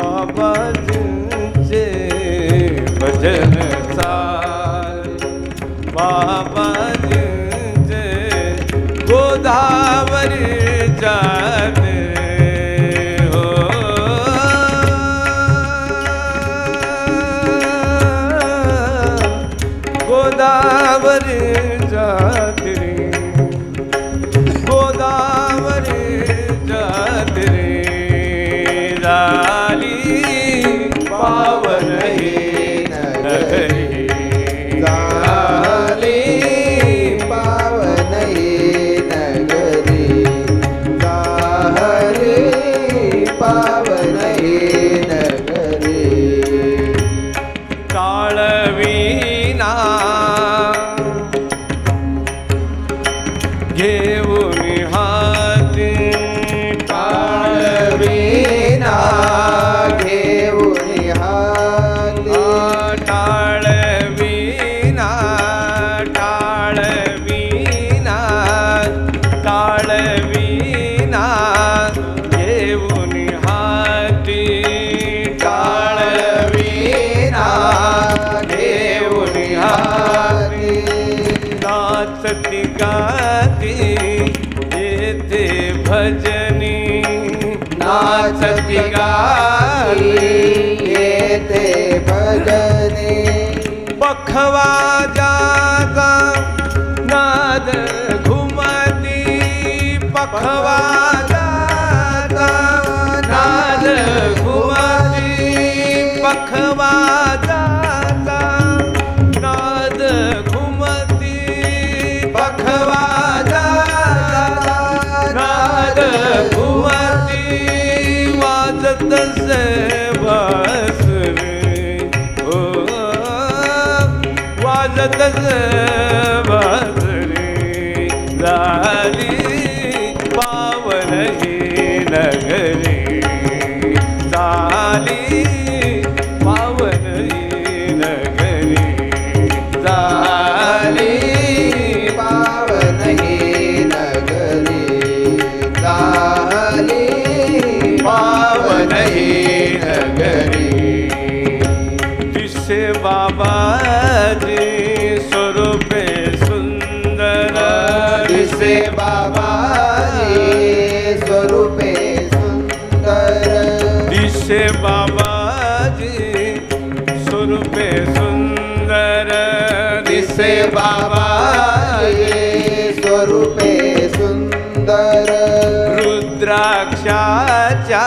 बाबाजींचे भजन चाल. बाबाजींचे गोदावरी सती गाती येते भजनी। नाचती गाती येते भजनी। बखवा जागा नाद ਚੰਦਨ ਸੇਵਾ बाबा बाबाजी स्वरूपे सुंदर। दिसे बाबाजी स्वरूपे सुंदर। दिसे बाबाजी स्वरूपे सुंदर। दिसे बाबाजी स्वरूपे सुंदर। रुद्राक्षाच्या